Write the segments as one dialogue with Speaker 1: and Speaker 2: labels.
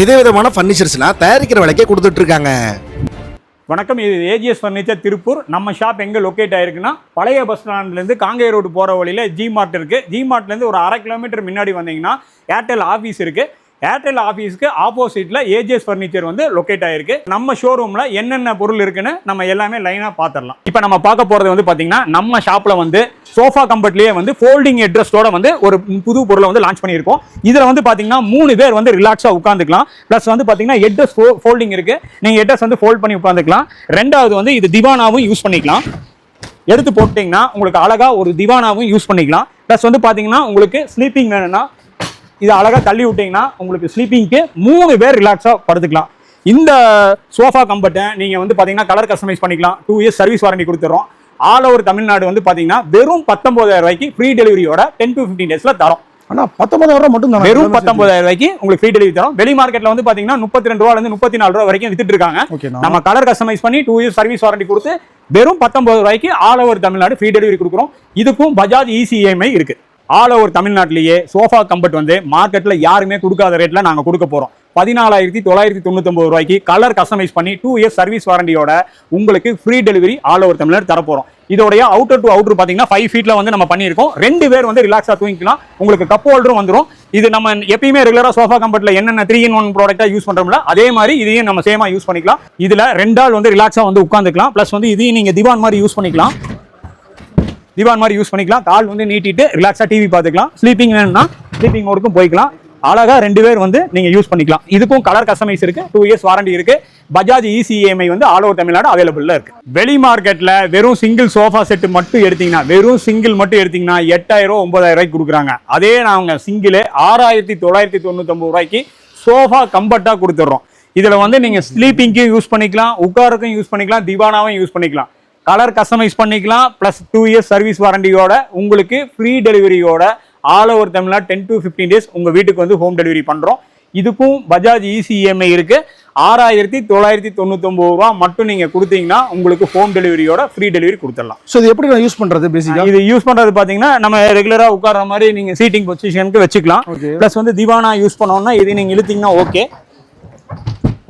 Speaker 1: விதவிதமான ஃபர்னிச்சர்ஸ்லாம் தயாரிக்கிற விலைக்கே கொடுத்துட்டு இருக்காங்க
Speaker 2: வணக்கம் இது ஏஜிஎஸ் ஃபர்னிச்சர் திருப்பூர். நம்ம ஷாப் எங்கே லொக்கேட் ஆயிருக்குன்னா பழைய பஸ் ஸ்டாண்ட்லேருந்து காங்கேய ரோடு போகிற வழியில் ஜி மார்ட் இருக்குது ஜி மார்ட்லேருந்து ஒரு அரை கிலோமீட்டர் முன்னாடி வந்தீங்கன்னா ஏர்டெல் ஆஃபீஸ் இருக்குது ஏர்டெல் ஆஃபீஸ்க்கு ஆப்போசிட்டில் ஏஜிஎஸ் ஃபர்னிச்சர் வந்து லொக்கேட் ஆயிருக்கு. நம்ம ஷோரூமில் என்னென்ன பொருள் இருக்குன்னு நம்ம எல்லாமே லைனாக பார்த்துடலாம் இப்போ நம்ம பார்க்க போகிறது வந்து பார்த்தீங்கன்னா நம்ம ஷாப்பில் வந்து சோஃபா கம்பெட்லேயே வந்து ஃபோல்டிங் அட்ரஸ்டோட வந்து ஒரு புது பொருளை வந்து லான்ச் பண்ணியிருக்கோம். இதில் வந்து பார்த்தீங்கன்னா மூணு பேர் வந்து ரிலாக்ஸாக உட்காந்துக்கலாம் ப்ளஸ் வந்து பார்த்தீங்கன்னா ஹெட்ரஸ் ஃபோல்டிங் இருக்குது நீங்கள் ஹெட்ரஸ் வந்து ஃபோல்ட் பண்ணி உட்காந்துக்கலாம் ரெண்டாவது வந்து இது திவானாவும் யூஸ் பண்ணிக்கலாம். எடுத்து போட்டிங்கன்னா உங்களுக்கு அழகாக ஒரு திவானாவும் யூஸ் பண்ணிக்கலாம். ப்ளஸ் வந்து பார்த்தீங்கன்னா உங்களுக்கு ஸ்லீப்பிங் வேணும்னா இது அழகா தள்ளி விட்டீங்கன்னா உங்களுக்கு ஸ்லீப்பிங்க்கு மூணு பேர் ரிலாக்ஸாக படுத்துக்கலாம். இந்த சோஃபா கம்பர்ட்டை நீங்கள் வந்து பார்த்தீங்கன்னா கலர் கஸ்டமைஸ் பண்ணிக்கலாம். டூ இயர்ஸ் சர்வீஸ் வாரண்டி கொடுத்துறோம். ஆல் ஓவர் தமிழ்நாடு வந்து பார்த்தீங்கன்னா வெறும் பத்தொன்பதாயிரம் ரூபாய்க்கு ஃப்ரீ டெலிவரியோட டென் டு ஃபிஃப்டீன் டேஸில் தரோம்.
Speaker 3: ஆனா பத்தொன்பதாயிரம் ரூபாய் மட்டும்
Speaker 2: வெறும் பத்தொன்பதாயிரம் ரூபாய்க்கு உங்களுக்கு ஃப்ரீ டெலிவரி தரோம். வெளி மார்க்கெட்ல வந்து பாத்தீங்கன்னா முப்பத்தி ரெண்டு ரூபாயிலிருந்து முப்பத்தி நாலு ரூபா வரைக்கும் வித்துட்டு இருக்காங்க. நம்ம கலர் கஸ்டமைஸ் பண்ணி டூ இயர்ஸ் சர்வீஸ் வாரண்டி கொடுத்து வெறும் பத்தொன்பது ரூபாய்க்கு all over Tamil Nadu free delivery கொடுக்குறோம். இதுக்கும் பஜாஜ் E இசிஎம்ஐ இருக்கு. ஆல் ஓவர் தமிழ்நாட்டிலேயே சோஃபா கம்பர்ட் வந்து மார்க்கெட்டில் யாருமே கொடுக்காத ரேட்டில் நாங்கள் கொடுக்க போகிறோம் பதினாலாயிரத்தி தொள்ளாயிரத்தி தொண்ணூத்தொம்பது ரூபாய்க்கு கலர் கஸ்டமைஸ் பண்ணி டூ இயர்ஸ் சர்வீஸ் வாரண்டியோட உங்களுக்கு free delivery all over Tamil Nadu தரப்போகிறோம் இதோடைய அவுட்டர் டு அவுட்டர் பார்த்தீங்கன்னா ஃபைவ் ஃபீட்டில் வந்து நம்ம பண்ணியிருக்கோம். ரெண்டு பேர் வந்து ரிலாக்ஸாக தூங்கிக்கலாம். உங்களுக்கு கப் ஹோல்டரும் வந்துடும் இது நம்ம எப்பயுமே ரெகுலராக சோஃபா கம்பர்ட்ல என்னென்ன த்ரீ இன் ஒன் ப்ராடக்ட்டாக யூஸ் பண்ணுறோம்ல அதே மாதிரி இதையும் நம்ம சேமா யூஸ் பண்ணிக்கலாம். இதில் ரெண்டு ஆள் வந்து ரிலாக்ஸாக வந்து உட்காந்துக்கலாம் ப்ளஸ் வந்து இதையும் நீங்கள் திவான் மாதிரி யூஸ் பண்ணிக்கலாம். திவான் மாதிரி யூஸ் பண்ணிக்கலாம். கால் வந்து நீட்டிட்டு ரிலாக்ஸா டிவி பார்த்துக்கலாம். ஸ்லீப்பிங் வேணும்னா ஸ்லீப்பிங் மோடுக்கும் போய்க்கலாம். அழகா ரெண்டு பேர் வந்து நீங்க யூஸ் பண்ணிக்கலாம். இதுக்கும் கலர் கஸ்டமைஸ் இருக்கு. டூ இயர்ஸ் வாரண்டி இருக்கு. பஜாஜ் இசிஏஎம்ஐ இசிஎம்ஐ வந்து ஆல் ஓவர் தமிழ்நாடு அவைலபிள்ல இருக்கு. வெளி மார்க்கெட்ல வெறும் சிங்கிள் சோஃபா செட் மட்டும் எடுத்தீங்கன்னா வெறும் சிங்கிள் மட்டும் எடுத்தீங்கன்னா எட்டாயிரம் ஒன்பதாயிரம் ரூபாய்க்கு கொடுக்குறாங்க. அதே நாங்க சிங்கிள் ஆறாயிரத்தி தொள்ளாயிரத்தி தொண்ணூத்தொன்பது ரூபாய்க்கு சோஃபா கம்பர்ட்டா கொடுத்துட்றோம். இதுல வந்து நீங்க ஸ்லீப்பிங்க்கும் யூஸ் பண்ணிக்கலாம் உட்காருக்கும் யூஸ் பண்ணிக்கலாம் திவானாவும் யூஸ் பண்ணிக்கலாம். கலர் கஸ்டமைஸ் பண்ணிக்கலாம். ப்ளஸ் டூ இயர்ஸ் சர்வீஸ் வாரண்டியோட உங்களுக்கு free டெலிவரியோட all over Tamil Nadu ten to fifteen days உங்கள் வீட்டுக்கு வந்து ஹோம் டெலிவரி பண்ணுறோம் இதுக்கும் பஜாஜ் E இசிஎம்ஐ இருக்கு. ஆறாயிரத்தி தொள்ளாயிரத்தி தொண்ணூத்தொம்பது ரூபா மட்டும் நீங்கள் கொடுத்தீங்கன்னா உங்களுக்கு ஹோம் டெலிவரியோட ஃப்ரீ டெலிவரி கொடுத்துடலாம்.
Speaker 3: சோ இது எப்படி நான் யூஸ் பண்றது பேசிக்கா
Speaker 2: இது யூஸ் பண்றது பாத்தீங்கன்னா நம்ம ரெகுலரா உட்கார்ற மாதிரி நீங்க சீட்டிங் பொசிஷனுக்கு வச்சுக்கலாம். ப்ளஸ் வந்து திவானா யூஸ் பண்ணோம்னா இது நீங்க இழுத்தீங்கன்னா ஓகே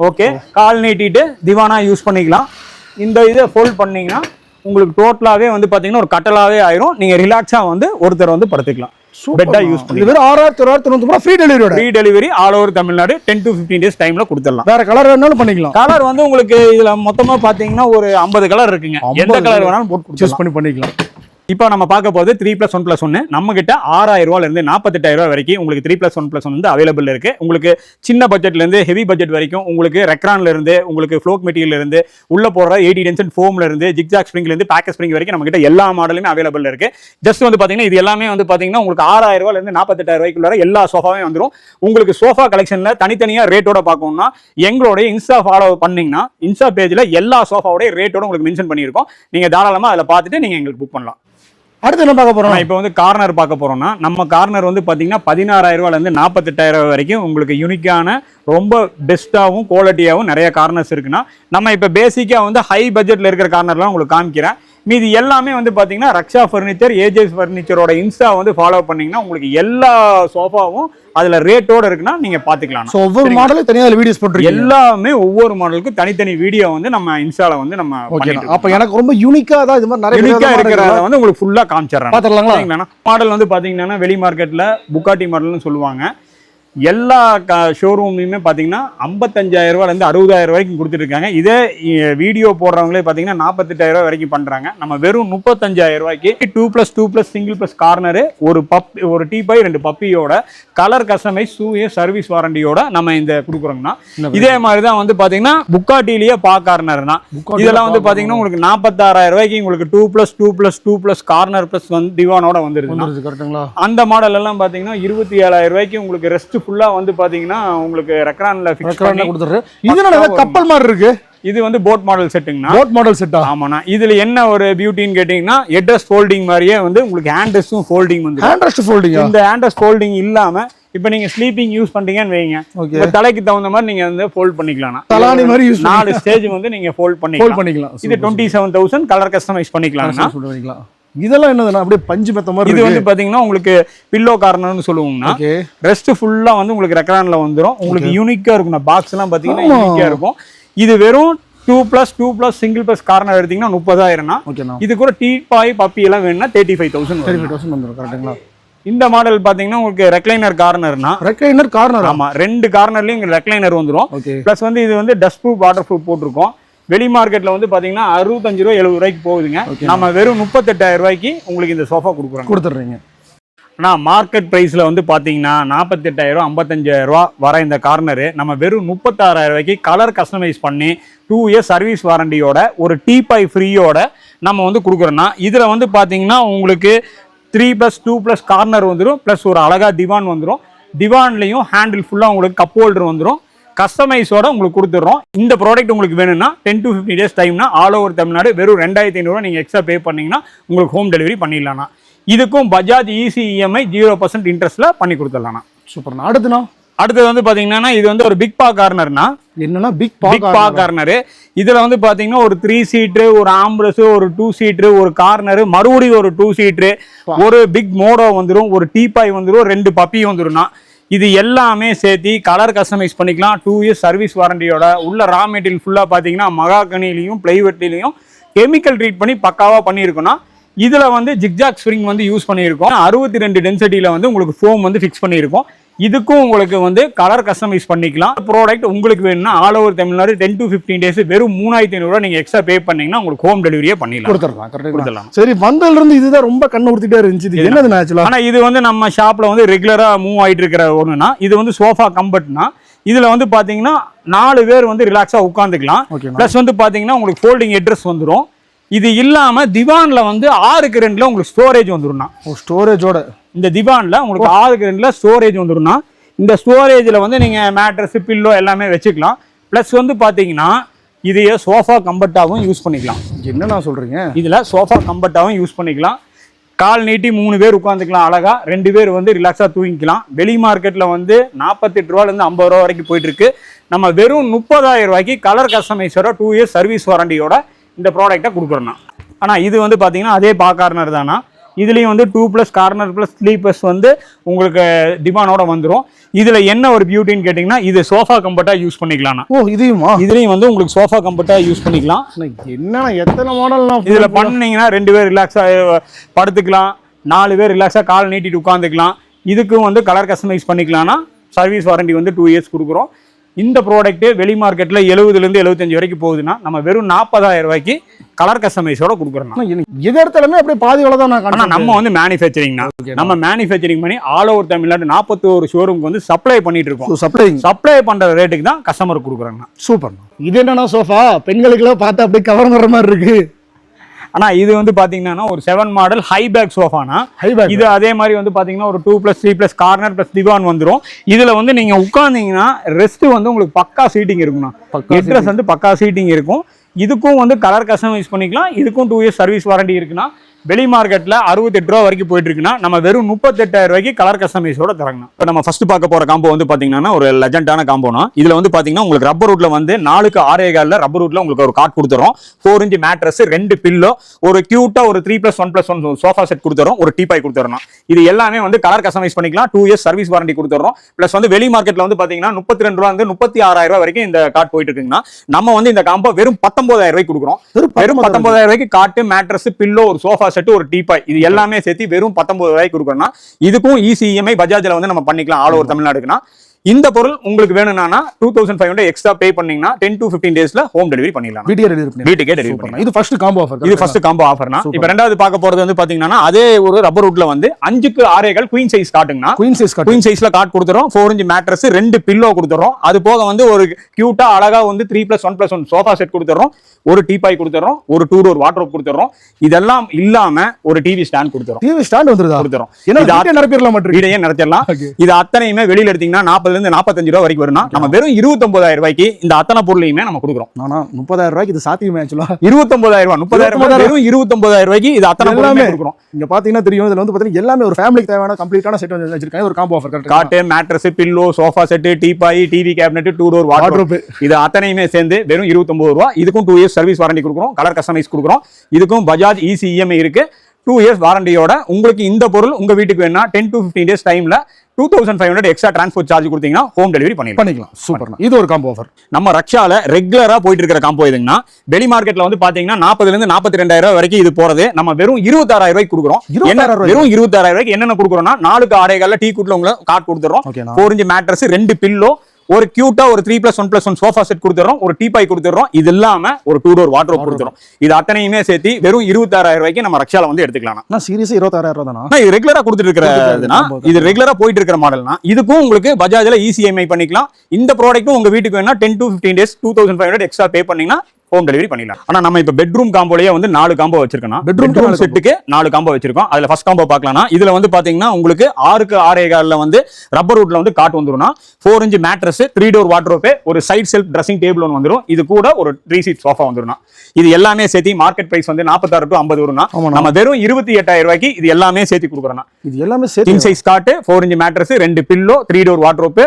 Speaker 2: ஓகே கால் நீட்டிட்டு திவானா யூஸ் பண்ணிக்கலாம். இந்த இதை ஃபோல்ட் பண்ணீங்கன்னா உங்களுக்கு டோட்டலாவே வந்து பாத்தீங்கன்னா ஒரு கட்டலாவே ஆயிரும். நீங்க ரிலாக்ஸா வந்து ஒருத்தர் வந்து படுத்துக்கலாம். பெட்டா யூஸ் பண்ணி
Speaker 3: வெறும் ஆறாயிரத்தி தொள்ளாயிரத்தி ரூபாய் free டெலிவரியோட
Speaker 2: free delivery all over Tamil Nadu. Ten to fifteen days டைம்ல கொடுத்துடலாம்.
Speaker 3: வேற கலர் வேணாலும் பண்ணிக்கலாம்.
Speaker 2: கலர் வந்து உங்களுக்கு இதுல மொத்தமா பாத்தீங்கன்னா ஒரு ஐம்பது கலர் இருக்குங்க. எந்த
Speaker 3: 50
Speaker 2: கலர் வேணாலும் போட்டு
Speaker 3: சூஸ் பண்ணி பண்ணிக்கலாம்.
Speaker 2: இப்போ நம்ம பார்க்க போகிறது த்ரீ ப்ளஸ் ஒன் ப்ளஸ் ஒன்று நம்மகிட்ட ஆறாயிரம் ரூபாயில நாற்பத்தெட்டாயிரம் வரைக்கும் உங்களுக்கு three plus one plus one வந்து அவைலபிள் இருக்குது உங்களுக்கு சின்ன பட்ஜெட்லேருந்து ஹெவி பட்ஜெட் வரைக்கும் உங்களுக்கு ரெக்ரான்லேருந்து உங்களுக்கு ஃப்ளோக் மெட்டீரியலேருந்து உள்ளே போகிற போடுற எயிட்டி டென்சன் ஃபோம்லேருந்து ஜிக்ஜாக் ஸ்ப்ரிங்லேருந்து பேக்கஸ் ஸ்ப்ரிங் வரைக்கும் நம்மகிட்ட எல்லா மாடலுமே அவைலபிள் இருக்குது ஜஸ்ட் வந்து பார்த்தீங்கன்னா இது எல்லாமே வந்து பார்த்தீங்கன்னா உங்களுக்கு ஆறாயிரம் ரூபாயில இருந்து நாற்பத்தெட்டாயிரம் ரூபாய்க்குள்ள எல்லா சோஃபாவே வந்துடும் உங்களுக்கு சோஃபா கலெக்ஷனில் தனித்தனியாக ரேட்டோட பார்க்கணும்னா எங்களுடைய இன்ஸ்டா ஃபாலோ பண்ணிங்கன்னா இன்ஸ்டா பேஜில் எல்லா சோஃபாவோடைய ரேட்டோட உங்களுக்கு மென்ஷன் பண்ணியிருக்கோம். நீங்கள் தாராளமாக அதில் பார்த்துட்டு நீங்கள் எங்களுக்கு புக் பண்ணலாம்.
Speaker 3: அடுத்து என்ன பார்க்க போறோம்?
Speaker 2: இப்போ வந்து கார்னர் பார்க்க போறோம்னா நம்ம கார்னர் வந்து பாத்தீங்கன்னா பதினாறாயிரம் ரூபாயில இருந்து நாற்பத்தெட்டாயிரம் ரூபாய் வரைக்கும் உங்களுக்கு யூனிக்கான ரொம்ப பெஸ்ட்டாகவும் குவாலிட்டியாகவும் நிறைய கார்னர்ஸ் இருக்குன்னா நம்ம இப்போ பேசிக்காக வந்து ஹை பட்ஜெட்டில் இருக்கிற கார்னர்லாம் உங்களுக்கு காமிக்கிறேன். மீதி எல்லாமே வந்து பாத்தீங்கன்னா ரக்ஷா ஃபர்னிச்சர் ஏஜேஸ் ஃபர்னிச்சரோட இன்ஸ்டா வந்து ஃபாலோ பண்ணீங்கன்னா உங்களுக்கு எல்லா சோஃபாவும் அதுல ரேட்டோட இருக்குன்னா நீங்க பாத்துக்கலாம்.
Speaker 3: சோ ஒவ்வொரு மாடலும் தனியா வீடியோஸ் போட்டுருக்கீங்க?
Speaker 2: எல்லாமே ஒவ்வொரு மாடலுக்கும் தனித்தனி வீடியோ வந்து நம்ம இன்ஸ்டால வந்து நம்ம
Speaker 3: அப்ப எனக்கு ரொம்ப யூனிக்கா தான் இது மாதிரி நிறைய
Speaker 2: யூனிக்கா
Speaker 3: விதமான
Speaker 2: இருக்கிறத? வந்து உங்களுக்கு ஃபுல்லா காமிச்சிடுறேன். சரிங்களாண்ணா மாடல் வந்து பாத்தீங்கன்னா வெளி மார்க்கெட்ல புக்காட்டி மாடல்னு சொல்லுவாங்க. எல்லா ஷோரூம்லையுமே பார்த்தீங்கன்னா ஐம்பத்தஞ்சாயிரம் ரூபாயிலேருந்து அறுபதாயிரம் வரைக்கும் கொடுத்துருக்காங்க இதே வீடியோ போடுறவங்களே பார்த்தீங்கன்னா நாற்பத்தெட்டாயிரம் ரூபாய் வரைக்கும் பண்ணுறாங்க நம்ம வெறும் முப்பத்தஞ்சாயிரம் ரூபாய்க்கு two plus two plus single plus corner ஒரு பப் ஒரு டீ பை ரெண்டு பப்பியோட கலர் கஸ்டமைஸ் இயர் சர்வீஸ் வாரண்டியோட நம்ம இந்த கொடுக்குறோங்கண்ணா இதே மாதிரி தான் வந்து பார்த்தீங்கன்னா புக்காட்டிலேயே பா கார்னர் தான் இதெல்லாம் வந்து பார்த்தீங்கன்னா உங்களுக்கு நாற்பத்தாறாயிரம் ரூபாய்க்கு உங்களுக்கு two plus two plus two plus corner plus வந்து டிவானோட
Speaker 3: வந்துருது கரெக்ட்டுங்களா
Speaker 2: அந்த மாடல் எல்லாம் பாத்தீங்கன்னா இருபத்தி ஏழாயிரம் ரூபாய்க்கு உங்களுக்கு ரெஸ்ட் ஃபுல்லா வந்து பாத்தீங்கன்னா உங்களுக்கு ரெக்ரான்ல ஃபிக்ஸ் பண்ணி
Speaker 3: கொடுத்துரு இது கப்பல் மாதிரி இருக்கு?
Speaker 2: இது வந்து போட் மாடல் செட்டுங்கண்ணா
Speaker 3: போட் மாடல் செட்டா
Speaker 2: ஆமாண்ணா. இதுல என்ன ஒரு பியூட்டின்னு கேட்டீங்கன்னா ஹெட்ரஸ் ஃபோல்டிங் மாதிரியே வந்து உங்களுக்கு ஹேண்ட்ரஸும் ஃபோல்டிங் வந்து
Speaker 3: ஹேண்ட் ரெஸ்ட் ஃபோல்டிங்கா
Speaker 2: இந்த ஹேண்ட்ரஸ் ஃபோல்டிங் இல்லாம இப்போ நீங்க ஸ்லீப்பிங் யூஸ் பண்றீங்கன்னு வைங்க. தலைக்கு தகுந்த மாதிரி நீங்க வந்து ஃபோல்ட் பண்ணிக்கலாம்
Speaker 3: தலானி மாதிரி யூஸ்
Speaker 2: நாலு ஸ்டேஜ் வந்து நீங்க ஃபோல்ட்
Speaker 3: ஃபோல்ட்
Speaker 2: பண்ணிக்கலாம். இது twenty seven thousand colour customise பண்ணிக்கலாம்
Speaker 3: பண்ணிக்கலாம். இதெல்லாம் என்னதுன்னா அப்படியே பஞ்சு மெத்த மாதிரி
Speaker 2: இது வந்து பாத்தீங்கன்னா உங்களுக்கு பில்லோ கார்னர்னு சொல்லுவோம்னா ரெஸ்ட் ஃபுல்லா வந்து உங்களுக்கு ரெக்கரான்ல வந்துரும். உங்களுக்கு யூனிக்கா இருக்கும் பாக்ஸ் எல்லாம் பாத்தீங்கன்னா. யூனிக்கா இருக்கும். இது வெறும் two plus two plus single plus corner எடுத்தீங்கன்னா முப்பதாயிரம்னா இது கூட டீ பாய் பப்பி எல்லாம் வேணும்னா thirty five thousand
Speaker 3: thirty five thousand வந்துடும் கரெக்டுங்களா
Speaker 2: இந்த மாடல் பாத்தீங்கன்னா உங்களுக்கு ரெக்லைனர் கார்னர்னா
Speaker 3: ரெக்லைனர் கார்னர்
Speaker 2: ஆமா ரெண்டு கார்னர்லயும் ரெக்லைனர் வந்துரும்.
Speaker 3: ஓகே.
Speaker 2: ப்ளஸ் வந்து இது வந்து டஸ்ட் ப்ரூஃப் வாட்டர் ப்ரூஃப் போட்டிருக்கோம். வெளி மார்க்கெட்ல வந்து பாத்தீங்கன்னா அறுபத்தஞ்சு ரூபா எழுபது ரூபாய்க்கு போகுதுங்க. நம்ம வெறும் முப்பத்தெட்டாயிரம் ரூபாய்க்கு உங்களுக்கு இந்த சோஃபா கொடுக்குறோம்
Speaker 3: கொடுத்துட்றீங்க.
Speaker 2: ஆனா மார்க்கெட் பிரைஸ்ல வந்து பாத்தீங்கன்னா நாற்பத்தெட்டாயிரம் ஐம்பத்தஞ்சாயிரம் ரூபா வர இந்த கார்னரு நம்ம வெறும் முப்பத்தாறாயிரம் ரூபாய்க்கு கலர் கஸ்டமைஸ் பண்ணி டூ இயர்ஸ் சர்வீஸ் வாரண்டியோட ஒரு டீபாய் ஃப்ரீயோட நம்ம வந்து கொடுக்குறோம்னா இதுல வந்து பாத்தீங்கன்னா உங்களுக்கு three plus two plus corner வந்துடும் ப்ளஸ் ஒரு அழகா திவான் வந்துடும் திவான்லையும் ஹேண்டில் ஃபுல்லாக உங்களுக்கு கப் ஹோல்டர் வந்துடும் கஸ்டமைஸோட உங்களுக்கு கொடுத்துட்றோம். இந்த ப்ராடக்ட் உங்களுக்கு வேணும்னா டென் டு ஃபிஃப்டி டேஸ் டைம்னா ஆல் ஓவர் தமிழ்நாடு வெறும் ரெண்டாயிரத்தி ஐநூறுரூவா நீங்கள் எக்ஸ்ட்ரா பே பண்ணீங்கன்னா உங்களுக்கு ஹோம் டெலிவரி பண்ணிடலாம்ண்ணா. இதுக்கும் Bajaj easy EMI zero percent இன்ட்ரெஸ்ட்டில் பண்ணி கொடுத்துடலாம்ண்ணா.
Speaker 3: சூப்பர்ண்ணா அடுத்துண்ணா
Speaker 2: அடுத்தது வந்து பார்த்தீங்கன்னா இது வந்து ஒரு பிக் பா கார்னர்னா
Speaker 3: என்னன்னா பிக்
Speaker 2: பிக் பா கார்னரு இதுல வந்து பாத்தீங்கன்னா ஒரு த்ரீ சீட்டு ஒரு ஆம்பரஸ் ஒரு டூ சீட்டு ஒரு கார்னரு மறுபடியும் ஒரு டூ சீட்டு ஒரு பிக் மோடோ வந்துடும் ஒரு டீபாய் வந்துடும் ரெண்டு பப்பி வந்துரும்னா இது எல்லாமே சேர்த்து கலர் கஸ்டமைஸ் பண்ணிக்கலாம். டூ இயர்ஸ் சர்வீஸ் வாரண்டியோட உள்ள ரா மெட்டீரியல் ஃபுல்லாக பார்த்தீங்கன்னா மகாகனிலையும் பிளைவெட்லையும் கெமிக்கல் ட்ரீட் பண்ணி பக்காவாக பண்ணியிருக்கோம்னா இதில் வந்து ஜிக்ஜாக் ஸ்ப்ரிங் வந்து யூஸ் பண்ணியிருக்கோம். அறுபத்தி ரெண்டு டென்சிட்டியில் வந்து உங்களுக்கு ஃபோம் வந்து ஃபிக்ஸ் பண்ணியிருக்கோம். இதுக்கும் உங்களுக்கு வந்து கலர் கஸ்டமைஸ் பண்ணிக்கலாம். ப்ராடக்ட் உங்களுக்கு வேணும்னா all over Tamil Nadu ten to fifteen days வெறும் மூணாயிரத்தி ஐநூறுரூவா நீங்கள் எக்ஸ்ட்ரா பே பண்ணீங்கன்னா உங்களுக்கு ஹோம் டெலிவரியே பண்ணிடலாம்.
Speaker 3: கொடுத்துடலாம் கரெக்டாக
Speaker 2: கொடுத்துடலாம்.
Speaker 3: சரி வந்ததுல இருந்து இதுதான் ரொம்ப கண்ணு உறுத்திட்டே இருந்துச்சு. இது என்னது ஆக்சுவலா
Speaker 2: ஆனா இது வந்து நம்ம ஷாப்ல வந்து ரெகுலரா மூவ் ஆயிட்டு இருக்கிற ஒண்ணுனா இது வந்து சோஃபா கம்பர்ட்னா இதுல வந்து பாத்தீங்கன்னா நாலு பேர் வந்து ரிலாக்ஸா உட்காந்துக்கலாம் ப்ளஸ் வந்து பாத்தீங்கன்னா உங்களுக்கு ஃபோல்டிங் அட்ரஸ் வந்துரும். இது இல்லாம திவான்ல வந்து ஆறுக்கு ரெண்டுல உங்களுக்கு ஸ்டோரேஜ் வந்துரும்னா
Speaker 3: ஓ ஸ்டோரேஜோட
Speaker 2: இந்த திவான்ல உங்களுக்கு ஆறுக்கு ரெண்டுல ஸ்டோரேஜ் வந்துரும்னா இந்த ஸ்டோரேஜ்ல வந்து நீங்க மேட்ரஸ் பில்லோ எல்லாமே வச்சுக்கலாம். ப்ளஸ் வந்து பாத்தீங்கன்னா இதையே சோஃபா கம்பர்ட்டாகவும் யூஸ் பண்ணிக்கலாம்.
Speaker 3: என்னண்ணா சொல்றீங்க?
Speaker 2: இதுல சோஃபா கம்பர்ட்டாகவும் யூஸ் பண்ணிக்கலாம். கால் நீட்டி மூணு பேர் உட்காந்துக்கலாம் அழகா. ரெண்டு பேர் வந்து ரிலாக்ஸா தூங்கிக்கலாம். வெளி மார்க்கெட்ல வந்து நாற்பத்தெட்டு ரூபால இருந்து ஐம்பது ரூபா வரைக்கும் போயிட்டு இருக்கு நம்ம வெறும் முப்பதாயிரம் ரூபாய்க்கு கலர் கஸ்டமைஸோட டூ இயர்ஸ் சர்வீஸ் வாரண்டியோட இந்த ப்ராடக்ட்டை கொடுக்குறோம் ஆனா இது வந்து பாத்தீங்கன்னா அதே பா கார்னர் தானா? இதுலயும் வந்து two plus corner plus plus வந்து உங்களுக்கு டிமானோட வந்துரும். இதுல என்ன ஒரு பியூட்டின்னு கேட்டிங்கன்னா இது சோஃபா கம்பர்ட்டா யூஸ் பண்ணிக்கலாம்
Speaker 3: ஓ இதையுமா?
Speaker 2: இதுலயும் வந்து உங்களுக்கு சோஃபா கம்பர்ட்டா யூஸ் பண்ணிக்கலாம்.
Speaker 3: என்னண்ணா எத்தனை மாடல்லாம்
Speaker 2: இதுல பண்ணீங்கன்னா ரெண்டு பேர் ரிலாக்ஸா படுத்துக்கலாம். நாலு பேர் ரிலாக்ஸா கால் நீட்டிட்டு உட்காந்துக்கலாம் இதுக்கும் வந்து கலர் கஸ்டமைஸ் பண்ணிக்கலாம்னா சர்வீஸ் வாரண்டி வந்து டூ இயர்ஸ் கொடுக்குறோம். இந்த ப்ராடக்ட் வெளி மார்க்கெட்ல எழுபதுலேருந்து எழுபத்தஞ்சு வரைக்கும் போகுதுன்னா நம்ம வெறும் நாற்பதாயிரம் ரூபாய்க்கு கலர் கஸ்டமைஸோட கொடுக்குறோம்.
Speaker 3: எது இடத்துலமே அப்படியே பாதி விலை தான் நான்
Speaker 2: ஆனா
Speaker 3: காணிச்சேன்.
Speaker 2: நம்ம வந்து மேனுஃபேக்சரிங்னா நம்ம மேனுஃபேக்சரிங் பண்ணி ஆல் ஓவர் தமிழ்நாடு நாற்பத்தோரு ஷோரூம்க்கு வந்து சப்ளை பண்ணிட்டு இருக்கோம்.
Speaker 3: Supplying.
Speaker 2: சப்ளை பண்ற ரேட்டுக்கு தான் கஸ்டமர் கொடுக்குறாங்க.
Speaker 3: சூப்பர் இது என்னன்னா சோஃபா பெண்களுக்கெல்லாம் பார்த்தா அப்படியே கவர் வர்ற மாதிரி இருக்கு.
Speaker 2: ஆனா இது வந்து பாத்தீங்கன்னா ஒரு செவன் மாடல் ஹை பேக் சோஃபானா
Speaker 3: ஹை பேக்
Speaker 2: இது அதே மாதிரி வந்து பாத்தீங்கன்னா ஒரு two plus three plus corner plus divan வந்துரும். இதுல வந்து நீங்க உட்கார்ந்தீங்கன்னா ரெஸ்ட் வந்து உங்களுக்கு பக்கா சீட்டிங் இருக்கும்ண்ணா
Speaker 3: பக்கா
Speaker 2: எட்ரஸ் வந்து பக்கா சீட்டிங் இருக்கும். இதுக்கும் வந்து கலர் கஸ்டமைஸ் பண்ணிக்கலாம். இதுக்கும் டூ இயர்ஸ் சர்வீஸ் வாரண்டி இருக்குன்னா வெளி மார்க்கெட்ல அறுபத்தெட்டு ரூபா வரைக்கும் போயிட்டு இருக்குன்னா நம்ம வெறும் முப்பத்தெட்டாயிரம் ரூபாய்க்கு கலர் கஸ்டமைஸோட தரங்கண்ணா. இப்போ நம்ம ஃபர்ஸ்ட் பார்க்க போற காம்போ வந்து பாத்தீங்கன்னா ஒரு லெஜண்டான காம்போனா இதுல வந்து பாத்தீங்கன்னா உங்களுக்கு ரப்பர் ரூட்ல வந்து நாலுக்கு ஆறே காலில் ரப்பர் ரூட்ல உங்களுக்கு ஒரு கார்ட் கொடுத்துறோம். ஃபோர் இன்ச் மேட்ரஸ் ரெண்டு பில்லோ ஒரு கியூட்டா ஒரு three plus one plus one sofa set கொடுத்துறோம் ஒரு டீபாய் கொடுத்துறோம் இது எல்லாமே வந்து கலர் கஸ்டமைஸ் பண்ணிக்கலாம். டூ இயர்ஸ் சர்வீஸ் வாரண்டி கொடுத்துறோம். பிளஸ் வந்து வெளி மார்க்கெட்ல வந்து பாத்தீங்கன்னா முப்பத்தி ரெண்டு ரூபா வந்து முப்பத்தி ஆறாயிரம் ரூபாய் வரைக்கும் இந்த கார்ட் போயிட்டு இருக்குங்கன்னா நம்ம வந்து இந்த காம்போ வெறும் பத்தொன்பதாயிரம் ரூபாய்க்கு கொடுக்குறோம்.
Speaker 3: வெறும்
Speaker 2: வெறும்
Speaker 3: 19,000
Speaker 2: பத்தொன்பதாயிரம் ரூபாய்க்கு காட்டு மேட்ரஸ் பில்லோ ஒரு சோஃபா செட் ஒரு டீபாய் இது எல்லாமே சேர்த்து வெறும் பத்தொன்பது ரூபாய்க்கு கொடுக்குறோம்னா இதுக்கும் E ஈஸி இஎம்ஐ பஜாஜ்ல வந்து நம்ம பண்ணிக்கலாம் ஆல் ஓவர் தமிழ்நாடுக்குன்னா. இந்த பொருள் உங்களுக்கு வேணும்னா two thousand five hundred extra pay பண்ணீங்கன்னா டென் டு ஃபிஃப்டீன் டேஸ்ல ஹோம் டெலிவரி பண்ணிடலாம்.
Speaker 3: வீடியோ டெலிவரி
Speaker 2: வீட்டுக்கே டெலிவரி. பண்ணலாம்
Speaker 3: இது ஃபர்ஸ்ட் காம்போ ஆஃபர்
Speaker 2: இது ஃபர்ஸ்ட் காம்போ ஆஃபர்னா. இப்போ ரெண்டாவது பார்க்க போறது வந்து பாத்தீங்கன்னா அதே ஒரு ரப்பர் ரூட்ல வந்து அஞ்சுக்கு ஆறேகள் குயின் சைஸ் காட்டுங்கண்ணா
Speaker 3: குயின் சைஸ் கட்
Speaker 2: குயின் சைஸ்ல கார்ட் கொடுத்துறோம் ஃபோர் இன்ச் மேட்ரஸ் ரெண்டு பில்லோ கொடுத்துறோம். அது போக வந்து ஒரு கியூட்டா அழகா வந்து three plus one plus one sofa set கொடுத்துறோம். ஒரு டீபாய் கொடுத்துறோம் ஒரு டூ டோர் வாட்ரோப் கொடுத்துறோம். இதெல்லாம் இல்லாம ஒரு டிவி ஸ்டாண்ட் கொடுத்துறோம்.
Speaker 3: டிவி ஸ்டாண்ட் வந்துருதா?
Speaker 2: கொடுத்துறோம்.
Speaker 3: ஏன்னா நிரப்பிடலாம் மாட்டிருக்கு.
Speaker 2: வீடையே நடத்திடலாம். இது அத்தனையுமே வெளியில எடுத்தீங்கன்னா நாற்பதுல இருந்து நாற்பத்தஞ்சு ரூபா வரைக்கும் வரும்னா நம்ம வெறும் இருபத்தொன்பதாயிரம் ரூபாய்க்கு இந்த அத்தனை பொருளையுமே நம்ம கொடுக்குறோம்.
Speaker 3: ஆனா முப்பதாயிரம் ரூபாய்க்கு இது சாத்தியமே ஆக்சுவலா
Speaker 2: இருபத்தொன்பதாயிரம் ரூபாய் முப்பதாயிரம் ரூபாய் வெறும் இருபத்தொன்பதாயிரம் ரூபாய்க்கு இது அத்தனை
Speaker 3: எல்லாமே.
Speaker 2: கொடுக்குறோம்.
Speaker 3: இங்க பாத்தீங்கன்னா தெரியும் இதுல வந்து பாத்தீங்கன்னா எல்லாமே ஒரு ஃபேமிலிக்கு தேவையான கம்ப்ளீட்டான செட் வந்து வச்சிருக்காங்க. ஒரு combo offer
Speaker 2: cot mattress pillow sofa set teapoy TV cabinet two door wardrobe இது அத்தனையுமே சேர்ந்து வெறும் இருபத்தொன்பது ரூபா. இதுக்கும் டூ இயர்ஸ் சர்வீஸ் வாரண்டி கொடுக்குறோம் கலர் கஸ்டமைஸ் கொடுக்குறோம். இதுக்கும் பஜாஜ் ஈஸி இஎம்ஐ இருக்கு. டூ இயர்ஸ் வாரண்டியோட உங்களுக்கு இந்த பொருள் உங்க வீட்டுக்கு வேணா டென் டு ஃபிஃப்டீன் டேஸ் டைம்ல two thousand five hundred extra transport charge கொடுத்தீங்கன்னா ஹோம் டெலிவரி பண்ணிடலாம்.
Speaker 3: பண்ணிக்கலாம். சூப்பர்ண்ணா இது ஒரு காம்போ ஆஃபர்
Speaker 2: நம்ம ரக்ஷால ரெகுலரா போயிட்டு இருக்கிற காம்போ எதுங்கன்னா வெளி மார்க்கெட்ல வந்து பாத்தீங்கன்னா நாற்பதுல இருந்து நாற்பத்தி ரெண்டாயிரம் வரைக்கும் இது போறது. நம்ம வெறும் இருபத்தாறாயிரம் ரூபாய்க்கு கொடுக்குறோம். என்ன
Speaker 3: 26,000 ரூபாய்க்கு?
Speaker 2: வெறும் இருபத்தாயிரம் ரூபாய்க்கு என்னென்ன கொடுக்குறோம்னா நாலுக்கு ஆடைகள்ல டீ குட்ல உங்களை கார்டு கொடுத்துறோம் ஃபோர் இன்ச் மேட்ரஸ் ரெண்டு பில்லோ ஒரு கியூட்டா ஒரு three plus one plus one sofa set கொடுத்துறோம் ஒரு டீபாய் கொடுத்துறோம் இது இல்லாம ஒரு டூ டோர் வாட்டர் கொடுத்துறோம் இது அத்தனையுமே சேர்த்து வெறும் இருபத்தாறாயிரம் ரூபாய்க்கு நம்ம ரக்ஷால வந்து எடுத்துக்கலாம்
Speaker 3: சீரியஸா இருபத்தாயிரம் ரூபா தானா?
Speaker 2: இது ரெகுலரா கொடுத்துட்டு இருக்கிறதுனா இது ரெகுலரா போயிட்டு இருக்கிற மாடல்னா இதுக்கும் உங்களுக்கு பஜாஜ்ல இசிஎம்ஐ பண்ணிக்கலாம். இந்த ப்ராடக்ட்டும் உங்க வீட்டுக்கு வேணா ten to fifteen days two thousand five hundred extra pay பண்ணீங்கன்னா ஹோம் டெலிவரி பண்ணிடலாம். ஆனா நம்ம இப்ப பெட்ரூம் காம்போலயே வந்து நாலு காம்போ வச்சிருக்கோம் பெட்ரூம் செட்டுக்கு நாலு காம்போ வச்சிருக்கோம். அதுல ஃபர்ஸ்ட் காம்போ பார்க்கலாம்னா இதுல வந்து பாத்தீங்கன்னா உங்களுக்கு ஆறுக்கு ஆறே கால்ல வந்து ரப்பர் வுட்ல வந்து cot வந்துரும்னா four inch mattress three door வாட்ரோப்பே ஒரு சைட் செல்ஃப் ட்ரெஸ்ஸிங் டேபிள் ஒன்று வந்துரும். இது கூட ஒரு த்ரீ சீட் சோஃபா வந்துரும் இது எல்லாமே சேர்த்து மார்க்கெட் பிரைஸ் வந்து நாற்பத்தாறு டு ஐம்பது வரும்னா. நம்ம வெறும் இருபத்தி எட்டாயிரம் ரூபாய்க்கு இது எல்லாமே சேர்த்து கொடுக்குறோம்
Speaker 3: இது எல்லாமே சேர்த்து
Speaker 2: size cot four inch mattress ரெண்டு pillow three door wardrobe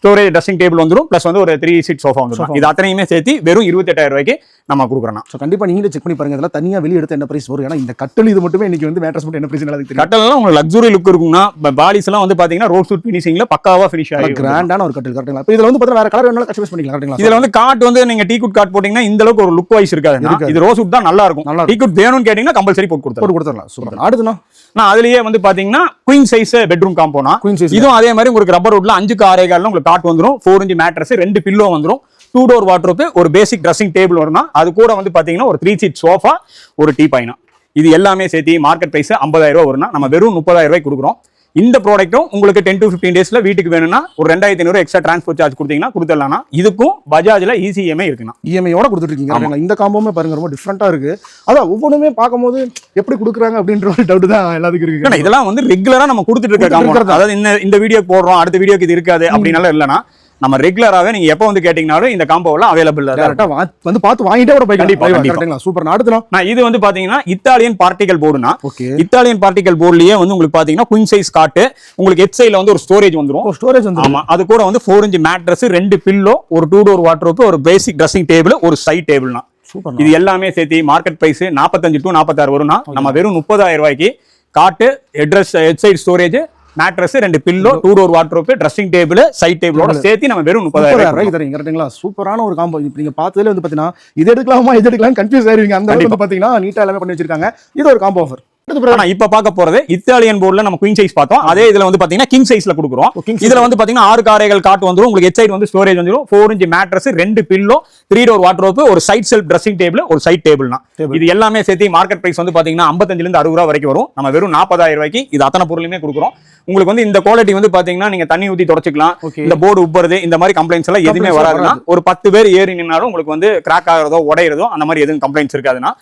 Speaker 2: storage dressing table வந்துரும். ப்ளஸ் வந்து ஒரு த்ரீ சீட் சோஃபா
Speaker 3: Sofa.
Speaker 2: இது அத்தனையுமே சேர்த்து வெறும் இருபத்தெட்டாயிரம் ரூபாய்க்கு நம்ம கொடுக்குறோம்.
Speaker 3: ஸோ கண்டிப்பா நீங்களே செக் பண்ணி பாருங்க. இதெல்லாம் தனியா வெளிய எடுத்து என்ன பிரைஸ் வரும்? ஏன்னா இந்த கட்டல் இது மட்டுமே இன்னைக்கு வந்து மேட்ரஸ் மட்டும் என்ன பிரைஸ் நல்லா
Speaker 2: கட்டலாம் உங்களுக்கு லக்ஸுரி லுக் இருக்கும்னா பாலிஸ் எல்லாம் வந்து பாத்தீங்கன்னா ரோட் சூட் ஃபினிஷிங்ல பக்காவா ஃபினிஷ் ஆகி வந்துரும்.
Speaker 3: கிராண்டான ஒரு கட்டல் கரெக்ட்டுங்களா இப்போ இதுல வந்து பார்த்தீங்கன்னா வேற கலர் வேணாலும் கஸ்டமைஸ் பண்ணிக்கலாம் கரெக்ட்டுங்களா
Speaker 2: இதுல வந்து காட் வந்து நீங்க டீ குட் காட் போட்டீங்கன்னா இந்த அளவுக்கு ஒரு லுக் வைஸ்
Speaker 3: இருக்காது.
Speaker 2: இது ரோஸ் தான் நல்லா இருக்கும்.
Speaker 3: நல்லா
Speaker 2: டீ குட் வேணும்னு கேட்டீங்கன்னா கம்பல்சரி போட்டு கொடுத்துரும்
Speaker 3: போட்டு கொடுத்துடலாம். சூப்பர். அடுத்துனா
Speaker 2: நான் அதுலயே வந்து பாத்தீங்கன்னா குயின் சைஸ் பெட்ரூம் காம்போனா
Speaker 3: குயின் சைஸ்
Speaker 2: இதுவும் அதே மாதிரி உங்களுக்கு ரப்பர் வுட்ல அஞ்சுக்கு ஆறே கால்ல உங்களுக்கு காட் வந்துடும் ஃபோர் இன்ச் மேட்ரஸ் ரெண்டு பில்லோ வந்துடும் டூ டோர் வாட்ரோப்பு ஒரு பேசிக் ட்ரெஸ்ஸிங் டேபிள் வரும்னா அது கூட வந்து பாத்தீங்கன்னா ஒரு த்ரீ சீட் சோஃபா ஒரு டீ பாயினா இது எல்லாமே சேர்த்து மார்க்கெட் ப்ரைஸ் ஐம்பதாயிரம் ரூபா வரும்னா நம்ம வெறும் முப்பதாயிரம் ரூபாய் கொடுக்குறோம். இந்த ப்ராடக்ட்டும் உங்களுக்கு டென் டு ஃபிஃப்டீன் டேஸ்ல வீட்டுக்கு வேணும்னா ஒரு ரெண்டாயிரத்தி ஐநூறு எக்ஸ்ட்ரா டிரான்ஸ்போர்ட் சார்ஜ் கொடுத்தீங்கன்னா கொடுத்துடலாம்னா இதுக்கும் பஜாஜ்ல E இசிஎம்ஐ இருக்குண்ணா.
Speaker 3: இஎம்ஐயோட கொடுத்துட்டு இருக்கீங்க கரெக்ட்டுங்களா? இந்த காம்போமே பாருங்க ரொம்ப டிஃப்ரெண்டா இருக்கு. அதான் ஒவ்வொன்றுமே பார்க்கும்போது எப்படி கொடுக்குறாங்க அப்படின்ற ஒரு டவுட் தான் எல்லாத்துக்கும்
Speaker 2: இல்லண்ணா,
Speaker 3: இருக்கு
Speaker 2: இதெல்லாம் வந்து ரெகுலரா நம்ம கொடுத்துட்டு இருக்க. அதாவது இந்த இந்த வீடியோ போடுறோம் அடுத்த வீடியோக்கு இது இருக்காது அப்படின்னால இல்லனா நம்ம ரெகுலராவே நீங்க எப்போ வந்து கேட்டீங்கனாலும் இந்த காம்போலாம் அவைலபிள்
Speaker 3: டேரக்டா வந்து பார்த்து வாங்கிட்டே கூட போய்
Speaker 2: கண்டிப்பா, கண்டிப்பா.
Speaker 3: கரெக்ட்டுங்களா சூப்பர் அடுத்துனா
Speaker 2: நான் இது வந்து பாத்தீங்கன்னா இத்தாலியன் பார்ட்டிகல் போர்டுனா
Speaker 3: ஓகே.
Speaker 2: இத்தாலியன் பார்ட்டிகல் போர்ட்லயே வந்து உங்களுக்கு பாத்தீங்கன்னா குயின் சைஸ் காட்டு உங்களுக்கு ஹெட் சைடுல வந்து ஒரு ஸ்டோரேஜ் வந்துரும்.
Speaker 3: ஓ ஸ்டோரேஜ் வந்து
Speaker 2: ஆமா அது கூட வந்து ஃபோர் இன்ச் மேட்ரஸ் ரெண்டு பில்லோ ஒரு டூ டோர் வாட்ரோப்பு ஒரு பேசிக் ட்ரெஸ்ஸிங் டேபிள் ஒரு சைட் டேபிள்னா
Speaker 3: சூப்பர்
Speaker 2: இது எல்லாமே சேர்த்து மார்க்கெட் பிரைஸ் நாற்பத்தஞ்சு டு நாற்பத்தாறு வரும்னா நம்ம வெறும் முப்பதாயிரம் ரூபாய்க்கு cot headrest head side storage mattress ரெண்டு pillow two door wardrobe dressing table side டேபிளோட சேர்த்து நம்ம வெறும் முப்பதாயிரம் ரூபாய்க்கு
Speaker 3: தரீங்க கரெக்ட்டுங்களா? சூப்பரான ஒரு காம்போ இப்போ நீங்க பார்த்ததுல வந்து பாத்தீங்கன்னா இது எடுக்கலாமா இது எடுக்கலாம் கன்ஃபியூஸ் ஆயிருவீங்க. அந்த அளவுக்கு வந்து பாத்தீங்கன்னா நீட்டா எல்லாமே பண்ணி வச்சிருக்காங்க. இது ஒரு காம்போ ஆஃபர்
Speaker 2: இப்ப பார்க்க போறது இத்தாலியன் போர்டுல நம்ம குயின் சைஸ் பார்த்தோம். அதே இதுல வந்து பாத்தீங்கன்னா கிங் சைஸ்ல கொடுக்குறோம். இதுல வந்து பாத்தீங்கன்னா ஆறு காரைகள் காட்டு வந்துரும். உங்களுக்கு சைடு வந்து ஸ்டோரேஜ் வந்துரும். ஃபோர் இன்ச் மேட்ரஸ் ரெண்டு பில்லோ த்ரீ டோர் வாட்ரோப்பு ஒரு சைட் செல்ஃப் ட்ரெஸ்ஸிங் டேபிள் ஒரு சைட் டேபிள்னா. இது எல்லாமே சேர்த்து மார்க்கெட் பிரைஸ் வந்து பாத்தீங்கன்னா 55 இருந்து அறுபது ரூபா வரைக்கும் வரும். நம்ம வெறும் நாற்பதாயிரம் ரூபாய்க்கு இது அத்தனை பொருளுமே கொடுக்குறோம். உங்களுக்கு வந்து இந்த குவாலிட்டி வந்து பாத்தீங்கன்னா நீங்க தண்ணி ஊத்தி தொடச்சிக்கலாம். இந்த போர்டு உப்புறது இந்த மாதிரி கம்ப்ளைண்ட்ஸ் எல்லாம் எதுவுமே வராதுன்னா ஒரு பத்து பேர் ஏறி நின்னாலும் உங்களுக்கு வந்து கிராக் ஆகிறதோ உடையிறதோ அந்த மாதிரி எதுவும் கம்ப்ளைண்ட்ஸ் இருக்காதுன்னா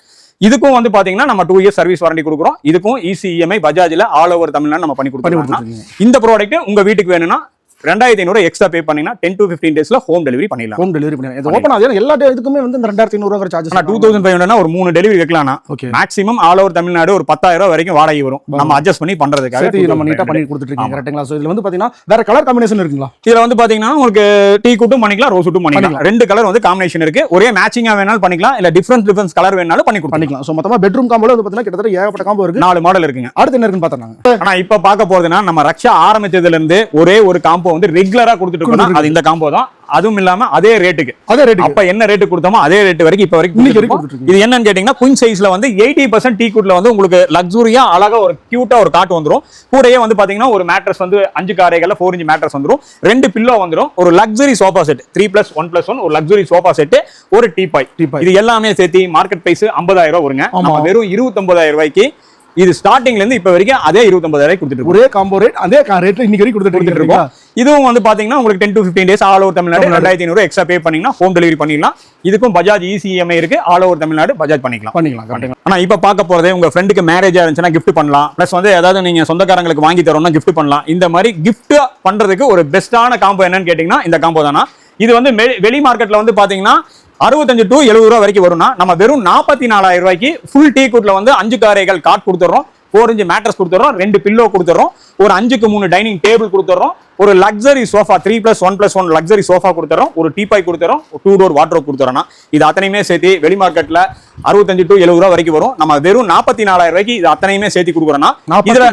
Speaker 2: இதுக்கும் வந்து பாத்தீங்கன்னா நம்ம டூ இயர்ஸ் சர்வீஸ் வாரண்டி கொடுக்குறோம். இதுக்கும் இசிஇஎம்ஐ பஜாஜ்ல ஆல் ஓவர் தமிழ்நாடு நம்ம பண்ணி கொடுத்துருக்கோம் இந்த ப்ராடக்ட் உங்க வீட்டுக்கு வேணும்னா ரெண்டாயிரத்தி ஐநூறு எக்ஸ்ட்ரா பே பண்ணீங்கன்னா டென் டு ஃபிஃப்டீன் டேஸ்ல ஹோம் டெலிவரி பண்ணிடலாம்.
Speaker 3: ஹோம் டெலிவரி பண்ணி இது ஓப்பன் ஆகுது. எல்லா இதுக்குமே வந்து இந்த ரெண்டாயிரத்தி ஐநூறுங்கிற
Speaker 2: ஆனா
Speaker 3: சார்ஜஸ்
Speaker 2: டூ தௌசண்ட் ஃபைவ் ஹண்ட்ரட்னா ஒரு மூணு delivery வைக்கலாம்னா
Speaker 3: okay
Speaker 2: maximum all over Tamil Nadu ஒரு பத்தாயிரம் ரூபாய் வரைக்கும் வாடகை வரும். நம்ம அட்ஜஸ்ட் பண்ணி பண்றதுக்காக
Speaker 3: நம்ம
Speaker 2: 2500.
Speaker 3: நீட்டா பண்ணி கொடுத்துட்டு இருக்கீங்க. கரெக்ட்டுங்களா ஸோ இதுல வந்து பாத்தீங்கன்னா வேற கலர் காம்பினேஷன் இருக்குங்களா?
Speaker 2: இதுல வந்து பாத்தீங்கன்னா உங்களுக்கு டீ கூட்டும் பண்ணிக்கலாம் ரோஸ் கூட்டும் பண்ணிக்கலாம். ரெண்டு கலர் வந்து காம்பினேஷன் இருக்கு. ஒரே மேட்சிங்கா வேணாலும் பண்ணிக்கலாம் இல்ல டிஃபரன்ஸ் டிஃபரன்ஸ் கலர் வேணாலும் பண்ணி
Speaker 3: பண்ணிக்கலாம். ஸோ மொத்தமா பெட்ரூம் காம்போல வந்து பாத்தீங்கன்னா கிட்டத்தட்ட ஏகப்பட்ட காம்போ இருக்கு.
Speaker 2: நாலு மாடல் இருக்குங்க.
Speaker 3: அடுத்து என்ன இருக்குன்னு பாத்துறாங்க
Speaker 2: ஆனா இப்ப பார்க்க போறதுன்னா நம்ம ரக்ஷா ஆரம்பிச்சதுல இருந்து ஒரே ஒரு காம்போ வந்து ரெகுலரா கொடுத்துட்டு அது இந்த காம்போ தான். அதுவும் இல்லாம அதே ரேட்டுக்கு
Speaker 3: அதே ரேட்டு
Speaker 2: அப்ப என்ன ரேட்டு கொடுத்தோமோ அதே ரேட் வரைக்கும் இப்ப வரைக்கும். இது என்னன்னு கேட்டீங்கன்னா குயின் சைஸ்ல வந்து எயிட்டி பர்சன்ட் டீ குட்ல வந்து உங்களுக்கு லக்ஸூரியா அழகா ஒரு கியூட்டா ஒரு காட்டு வந்துரும். கூடயே வந்து பாத்தீங்கன்னா ஒரு மேட்ரஸ் வந்து அஞ்சு காரைகள்ல ஃபோர் இன்ச் மேட்ரஸ் வந்துரும். ரெண்டு பில்லோ வந்துரும். ஒரு luxury sofa set three plus one plus one ஒரு லக்ஸரி சோஃபா செட் ஒரு டீ பாய். இது எல்லாமே சேர்த்து மார்க்கெட் பிரைஸ் ஐம்பதாயிரம் ரூபாய் வருங்க. வெறும் இருபத்தொன்பதாயிரம் ரூபாய்க்கு இது ஸ்டார்டிங்ல இருந்து இப்ப வரைக்கும் அதே இருபத்தொன்பதாயிரம் ரூபாய் கொடுத்துட்டு.
Speaker 3: ஒரே காம்போ ரேட் அதே ரேட்ல இன்னைக்கு வரைக்கும் கொடுத்துட்டு இருக்கோம்.
Speaker 2: இதுவும் வந்து பாத்தீங்கன்னா உங்களுக்கு ten to fifteen days all over Tamil Nadu. ரெண்டாயிரத்தி ஐநூறு எக்ஸ்ட்ரா பே பண்ணீங்கன்னா ஹோம் டெலிவரி பண்ணிடலாம். இதுக்கும் பஜாஜ் இசிஎம்ஐ இருக்கு. ஆல் ஓவர் தமிழ்நாடு பஜாஜ் பண்ணிக்கலாம்.
Speaker 3: பண்ணிக்கலாம்
Speaker 2: ஆனா இப்ப பார்க்க போறதே உங்க ஃப்ரெண்டுக்கு மேரேஜா இருந்துச்சுன்னா gift பண்ணலாம். ப்ளஸ் வந்து ஏதாவது நீங்க சொந்தக்காரங்களுக்கு வாங்கி தரோம்னா gift பண்ணலாம். இந்த மாதிரி gift பண்றதுக்கு ஒரு பெஸ்டான காம்போ என்னன்னு கேட்டீங்கன்னா இந்த காம்போ தானா. இது வந்து வெளி மார்க்கெட்ல வந்து பாத்தீங்கன்னா அறுபத்தஞ்சு டு எழுபது ரூபா வரைக்கும் வரும்னா நம்ம வெறும் நாற்பத்தி நாலாயிரம் ரூபாய்க்கு ஃபுல் டீ குட்ல வந்து அஞ்சு காரைகள் காட் கொடுத்துறோம் ஃபோர் இன்ச் மேட்ரஸ் கொடுத்துறோம் ரெண்டு பில்லோ கொடுத்துறோம் ஒரு அஞ்சுக்கு மூணு டைனிங் டேபிள் கொடுத்துறோம் ஒரு luxury sofa three plus one plus one luxury sofa கொடுத்துறோம் ஒரு டீபாய் கொடுத்துறோம் டூ டோர் வாட்ரோப் கொடுத்துறோம்னா இது அத்தனையுமே சேர்த்து வெளி மார்க்கெட்ல அறுபத்தஞ்சு டு எழுபது ரூபா வரைக்கும் வரும். நம்ம வெறும் நாற்பத்தி நாலாயிரம் ரூபாய்க்கு இது அத்தனையுமே சேர்த்து கொடுக்குறோம்னா இதுல